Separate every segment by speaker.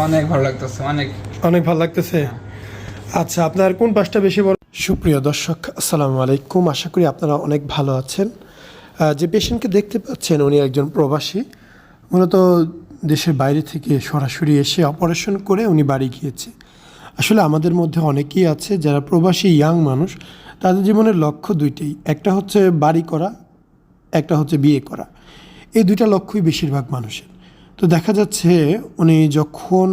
Speaker 1: অনেক ভালো লাগতেছে অনেক।
Speaker 2: অনেক ভালো লাগতেছে? আচ্ছা আপনার কোন পাশটা বেশি বড়? সুপ্রিয় দর্শক আসসালামু আলাইকুম। আশা করি আপনারা অনেক ভালো আছেন। যে পেশেন্টকে দেখতে পাচ্ছেন উনি একজন প্রবাসী। মূলত দেশের বাইরে থেকে সরাসরি এসে অপারেশন করে উনি বাড়ি গিয়েছে। আসলে আমাদের মধ্যে অনেকেই আছে যারা প্রবাসী ইয়াং মানুষ। তাদের জীবনের লক্ষ্য দুইটাই। একটা হচ্ছে বাড়ি করা একটা হচ্ছে বিয়ে করা। এই দুইটা লক্ষ্যই বেশিরভাগ মানুষের। তো দেখা যাচ্ছে উনি যখন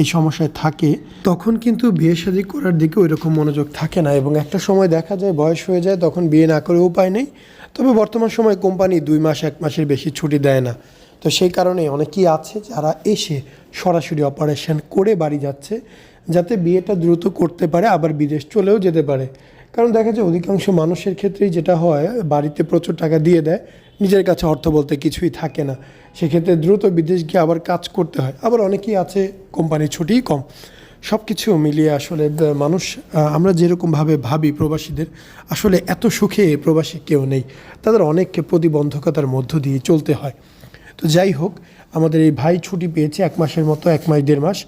Speaker 2: এই সমস্যায় থাকে, তখন কিন্তু বিয়ে শাদী করার দিকে ওই রকম মনোযোগ থাকে না এবং একটা সময় দেখা যায় বয়স হয়ে যায়, তখন বিয়ে না করে উপায় নেই। তবে বর্তমান সময়ে কোম্পানি দুই মাস, এক মাসের বেশি ছুটি দেয় না। তো সেই কারণে অনেকেই আছে যারা এসে সরাসরি অপারেশন করে বাড়ি যাচ্ছে, যাতে বিয়েটা দ্রুত করতে পারে, আবার বিদেশ চলেও যেতে পারে। কারণ দেখা যায় অধিকাংশ মানুষের ক্ষেত্রেই যেটা হয়, বাড়িতে প্রচুর টাকা দিয়ে দেয় নিজের কাছে অর্থ বলতে কিছুই থাকে না। সেক্ষেত্রে দ্রুত বিদেশ গিয়ে আবার কাজ করতে হয়। আবার অনেকেই আছে কোম্পানির ছুটিই কম। সব কিছু মিলিয়ে আসলে মানুষ আমরা যেরকমভাবে ভাবি প্রবাসীদের, আসলে এত সুখে প্রবাসী কেউ নেই। তাদের অনেককে প্রতিবন্ধকতার মধ্য দিয়ে চলতে হয়। তো যাই হোক, আমাদের এই ভাই ছুটি পেয়েছে এক মাসের মতো, এক মাস, দেড় মাস।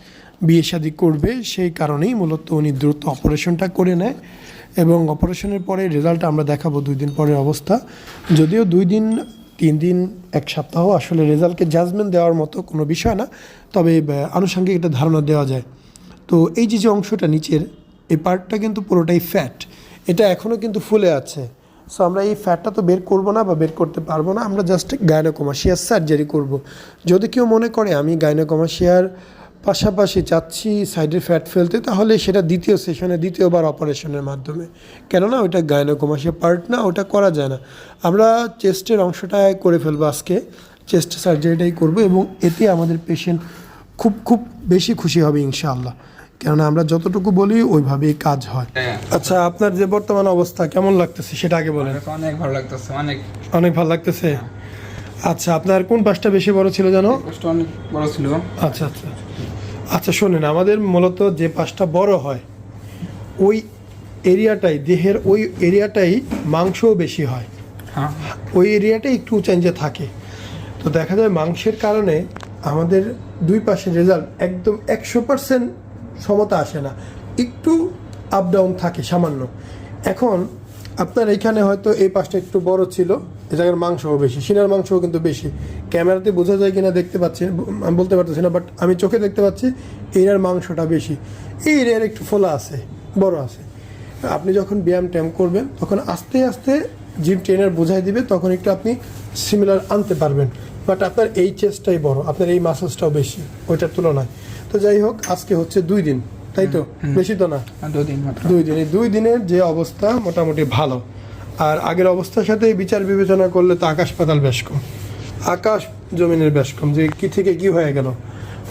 Speaker 2: বিয়ে শাদি করবে, সেই কারণেই মূলত উনি দ্রুত অপারেশনটা করে নেয়। এবং অপারেশনের পরে রেজাল্ট আমরা দেখাবো দুই দিন পরের অবস্থা। যদিও দুই দিন, তিন দিন, এক সপ্তাহ আসলে রেজাল্টকে জাজমেন্ট দেওয়ার মতো কোনো বিষয় না, তবে আনুষঙ্গিক একটা ধারণা দেওয়া যায়। তো এই যে যে অংশটা নিচের, এই পার্টটা কিন্তু পুরোটাই ফ্যাট এটা এখনও কিন্তু ফুলে আছে। সো আমরা এই ফ্যাটটা তো বের করব না বা বের করতে পারব না, আমরা জাস্ট গাইনোকমাসিয়ার সার্জারি করব। যদি কেউ মনে করে, আমি গাইনোকমাসিয়ার পাশাপাশি চাচ্ছি সাইডের ফ্যাট ফেলতে তাহলে সেটা দ্বিতীয় সেশনে দ্বিতীয়বার অপারেশনের মাধ্যমে। কেননা ওইটা গাইনোকমাসিয়া পার্ট না ওটা করা যায় না। আমরা চেস্টের অংশটায় করে ফেলব আজকে। চেস্ট সার্জারিটাই করব এবং এতে আমাদের পেশেন্ট খুব খুব বেশি খুশি হবে ইনশাআল্লাহ। কেননা আমরা যতটুকু বলি ওইভাবেই কাজ হয়।
Speaker 1: হ্যাঁ।
Speaker 2: আচ্ছা আপনার যে বর্তমান অবস্থা কেমন লাগতেছে সেটা আগে বলেন।
Speaker 1: অনেক ভালো লাগতেছে অনেক।
Speaker 2: অনেক ভালো লাগতেছে? আচ্ছা আপনার কোন পাশটা বেশি বড় ছিল জানো?
Speaker 1: অনেক বড় ছিল।
Speaker 2: আচ্ছা আচ্ছা। আচ্ছা শোনেন আমাদের মূলত যে পাশটা বড় হয় ওই এরিয়াটাই দেহের ওই এরিয়াটাই মাংসও বেশি হয়।
Speaker 1: হ্যাঁ।
Speaker 2: ওই এরিয়াটাই একটু উঁচাঞ্চে থাকে। তো দেখা যায় মাংসের কারণে আমাদের দুই পাশের রেজাল্ট একদম একশো পার্সেন্ট সমতা আসে না। একটু আপ ডাউন থাকে সামান্য। এখন আপনার এখানে হয়তো এই পাশটা একটু বড় ছিল, এ জায়গার মাংসও বেশি সিনার মাংসও কিন্তু বেশি। ক্যামেরাতে বোঝা যায় কিনা দেখতে পাচ্ছি, আমি বলতে পারতেছি না বাট আমি চোখে দেখতে পাচ্ছি এরিয়ার মাংসটা বেশি। এই এরিয়ার একটু ফোলা আছে, বড় আছে। আপনি যখন ব্যায়াম ট্যায়াম করবেন, তখন আস্তে আস্তে জিম ট্রেনার বোঝাই দিবে, তখন একটু আপনি সিমিলার আনতে পারবেন। বাট আপনার এই চেস্টটাই বড়, আপনার এই মাসেলসটাও বেশি, ওইটার তুলনায়। তো যাই হোক, আজকে হচ্ছে দুই দিন। তাই তো? বেশি তো না?
Speaker 1: মাত্র।
Speaker 2: দুই দিন। দুই দিনের যে অবস্থা মোটামুটি ভালো। আর আগের অবস্থার সাথে বিচার বিবেচনা করলে তো আকাশ পাতাল বেশ কম। আকাশ জমিনের বেশ কম। যে কি থেকে কি হয়ে গেল?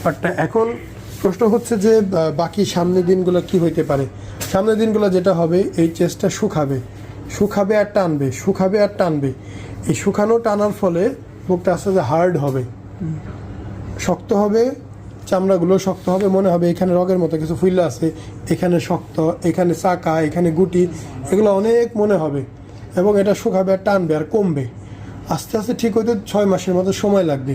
Speaker 2: বাট এখন প্রশ্ন হচ্ছে যে বাকি সামনের দিনগুলো কি হইতে পারে? সামনের দিনগুলো যেটা হবে এই চেষ্টা শুকাবে। শুকাবে আর টানবে। শুকাবে আর টানবে। এই শুকানো টানার ফলে মুখটা আস্তে আস্তে হার্ড হবে। শক্ত হবে চামড়াগুলো শক্ত হবে মনে হবে এখানে রগের মতো কিছু ফুল্লা আছে এখানে শক্ত এখানে চাকা এখানে গুটি এগুলো অনেক মনে হবে এবং এটা শুকাবে আর টানবে আর কমবে। আস্তে আস্তে ঠিক হইতে ছয় মাসের মতো সময় লাগবে।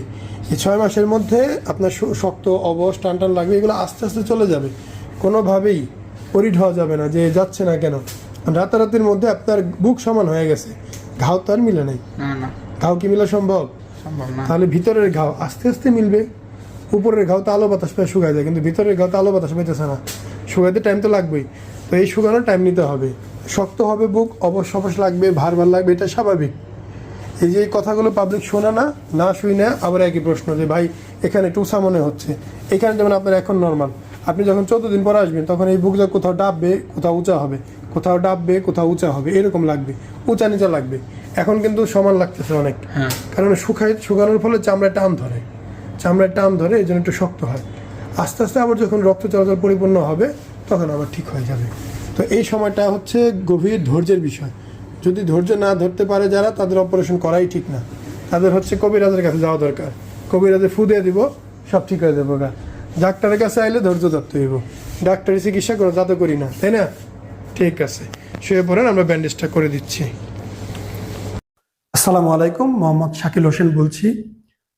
Speaker 2: এই ছয় মাসের মধ্যে আপনার শক্ত অবশ টান টান লাগবে এগুলো আস্তে আস্তে চলে যাবে। কোনোভাবেই পরিড হওয়া যাবে না যে যাচ্ছে না কেন। রাতারাতির মধ্যে আপনার বুক সমান হয়ে গেছে। ঘাও তো আর মিলে নাই। ঘাও কি মিলা সম্ভব?
Speaker 1: সম্ভব
Speaker 2: তাহলে ভিতরের ঘাও আস্তে আস্তে মিলবে। উপরের ঘাও তো আলো বাতাস পেয়ে শুকায় যায় কিন্তু ভিতরের ঘাও তো আলো বাতাস পেতেছে না। শুকাইতে টাইম তো লাগবেই। তো এই শুকানোর টাইম নিতে হবে। শক্ত হবে বুক অবশ্য অবশ লাগবে ভার ভার লাগবে এটা স্বাভাবিক। এই যে এই কথাগুলো পাবলিক শোনা না না শুই না আবার একই প্রশ্ন যে ভাই এখানে টুসা মনে হচ্ছে। এখানে যেমন আপনার এখন নর্মাল আপনি যখন চোদ্দ দিন পরে আসবেন তখন এই বুকটা কোথাও ডাববে কোথাও উঁচা হবে। কোথাও ডাববে কোথাও উঁচা হবে এরকম লাগবে। উঁচা নিচা লাগবে। এখন কিন্তু সমান লাগতেছে অনেক।
Speaker 1: হ্যাঁ।
Speaker 2: কারণ শুকাই শুকানোর ফলে চামড়ায় টান ধরে। চামড়ায় টান ধরে এই জন্য একটু শক্ত হয়। আস্তে আস্তে আবার যখন রক্ত চলাচল পরিপূর্ণ হবে, তখন আবার ঠিক হয়ে যাবে। তো এই সময়টা হচ্ছে গভীর ধৈর্যের বিষয়। যদি ধৈর্য না ধরতে পারে যারা, তাদের অপারেশন করাই ঠিক না। তাদের হচ্ছে কবিরাজের কাছে যাওয়া দরকার। কবিরাজে ফু দিয়ে দিব, সব ঠিক হয়ে যাব গা। ডাক্তারের কাছে আইলে ধৈর্য ধরতে হইব। ডাক্তারের চিকিৎসা করো তা তো করি না, তাই না? ঠিক আছে। শুয়ে পড়েন, আমরা ব্যান্ডেজটা করে দিচ্ছি। আসসালামু আলাইকুম, মোহাম্মদ শাকিল হোসেন বলছি।